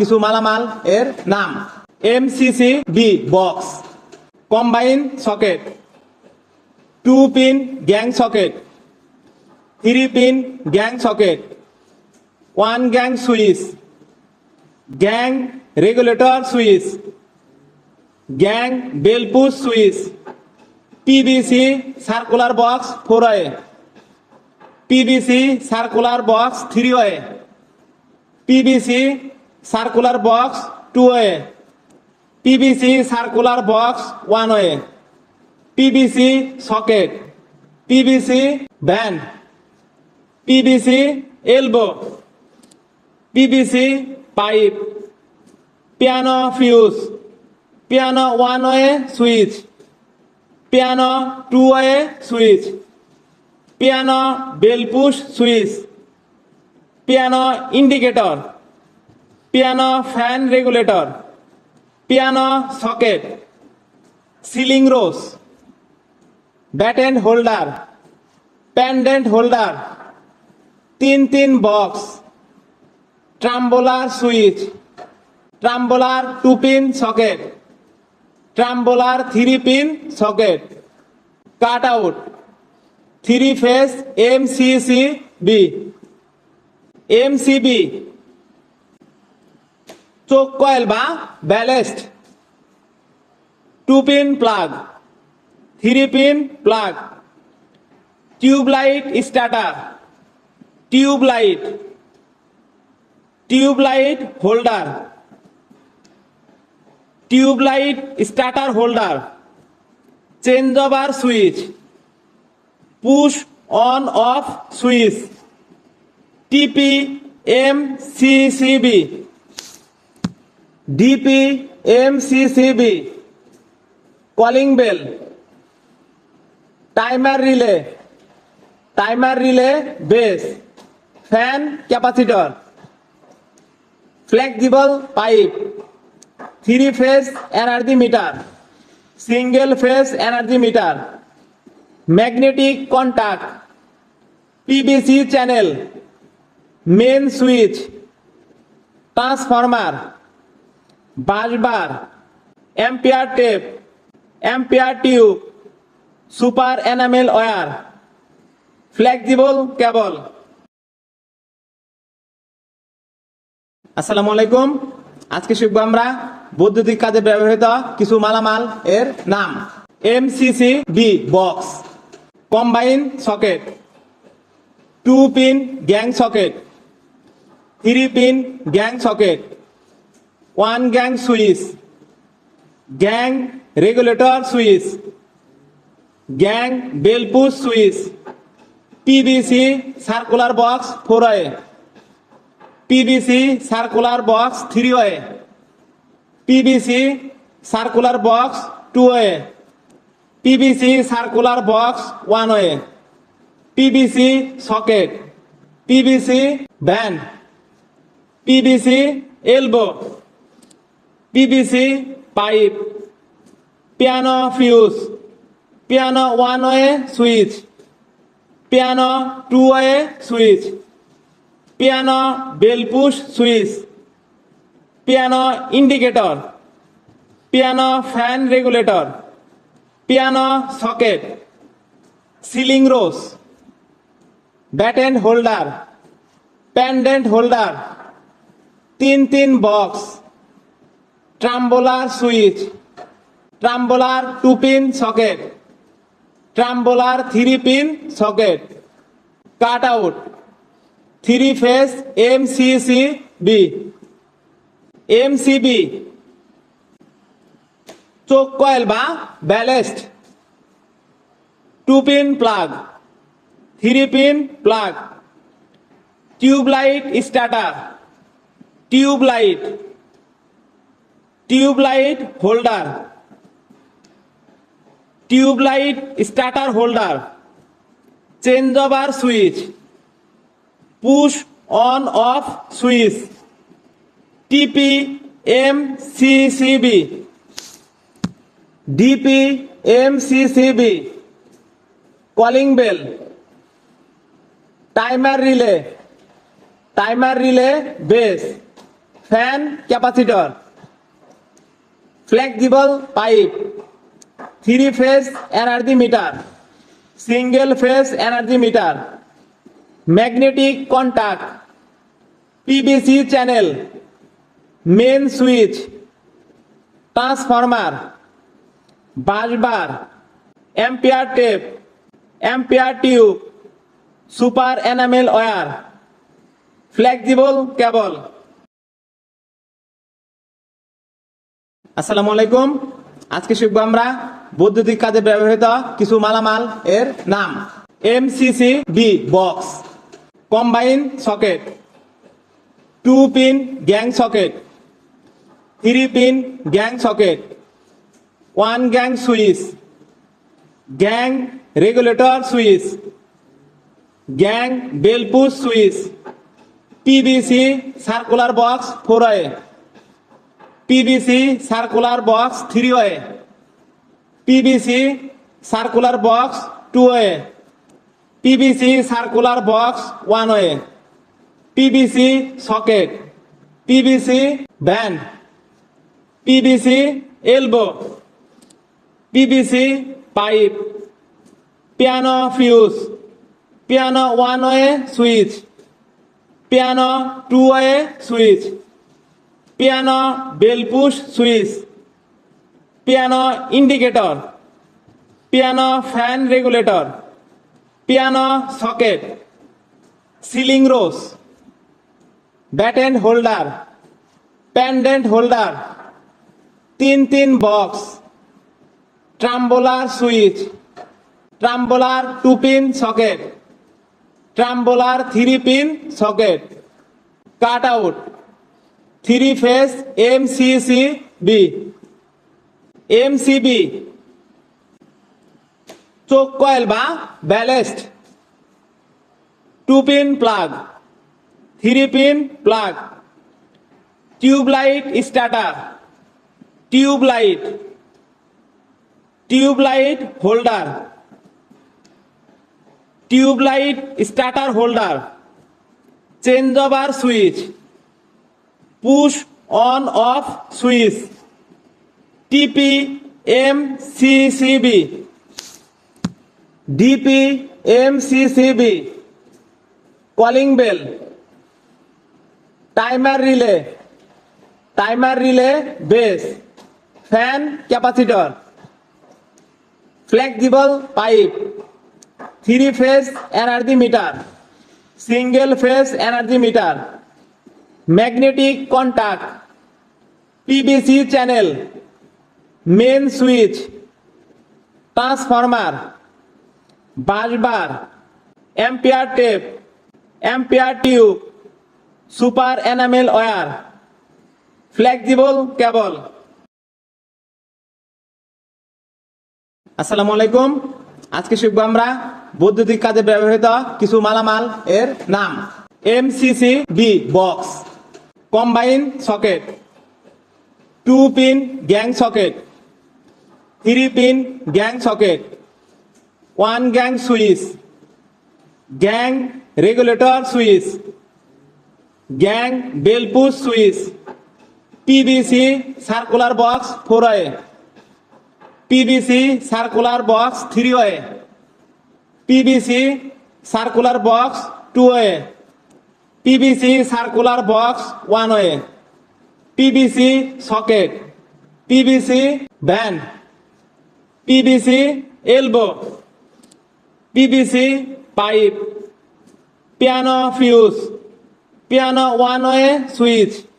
কিছু মালামাল এর নাম M B box combine socket two pin gang socket three pin gang socket one gang switch gang regulator switch gang bell push switch PVC circular box four A PVC circular box three way PVC circular box two way PVC circular box one way PVC socket PVC ভ্যান PVC elbow PVC pipe piano fuse piano one way switch piano two way switch piano bell push switch piano indicator piano fan regulator piano socket ceiling rose batten holder pendant holder তিন তিন box tumbler switch tumbler two pin socket tumbler three pin socket cut out three phase M C C B M C B choke coil বা ballast two pin plug three pin plug tubelight starter tubelight tubelight holder tubelight starter holder change over switch push on off switch TP M C CB DP MCCB calling bell timer relay timer relay base fan capacitor flexible pipe three phase energy meter single phase energy meter magnetic contact PVC channel main switch transformer busbar ampere tape ampere tube super enamel wire flexible cable আসসালামু আলাইকুম আজকে শিখব আমরা বৈদ্যুতিক কাজে ব্যবহৃত কিছু মালামাল এর নাম MCC B box combine socket two pin gang socket three pin gang socket one gang switch gang regulator switch gang bell push switch PVC circular box four way PVC circular box three way PVC circular box two way PVC circular box one way PVC socket PVC bend PVC elbow PVC pipe piano fuse piano one way switch piano two way switch piano bell push switch piano indicator piano fan regulator piano socket ceiling rose batten holder pendant holder তিন তিন box tumbler switch tumbler two pin socket tumbler three pin socket cut out three phase M C C B M C B choke coil বা ballast two pin plug three pin plug tubelight starter tubelight tubelight holder tubelight starter holder change over switch push on off switch TP M C CB DP M CCB calling bell timer relay timer relay base fan capacitor flexible pipe three phase energy meter single phase energy meter magnetic contact PVC channel main switch transformer busbar ampere tape ampere tube super enamel wire flexible cable আসসালামু আলাইকুম আজকে শিখবো আমরা বৈদ্যুতিক কাজে ব্যবহৃত কিছু মালামাল এর নাম M C B box combine socket two pin gang socket three pin gang socket one gang switch gang regulator switch gang bell push switch PVC circular box four PVC circular box three way PVC circular box two way PVC circular box one way PVC socket PVC bend PVC elbow PVC pipe piano fuse piano one way switch piano two way switch piano bell push switch piano indicator piano fan regulator piano socket ceiling rose batten holder pendant holder তিন তিন box tumbler switch tumbler two pin socket tumbler three pin socket cut out three phase M C C B M C B choke coil বা ballast two pin plug three pin plug tubelight starter tubelight tubelight holder tubelight starter holder change over switch push on off switch TP M C CB DP M C CB calling bell timer relay timer relay base fan capacitor flexible pipe three phase energy meter single phase energy meter magnetic contact PVC channel main switch transformer busbar ampere tape ampere tube super enamel wire flexible cable আসসালামু আলাইকুম আজকে শিখবো আমরা বৈদ্যুতিক কাজে ব্যবহৃত কিছু মালামাল এর নাম MCC B box combine socket two pin gang socket three pin gang socket one gang switch gang regulator switch gang bell push switch PVC circular box four way PVC circular box three way PVC circular box two way PVC circular box one way PVC socket PVC ভ্যান PVC elbow PVC pipe piano fuse piano one way switch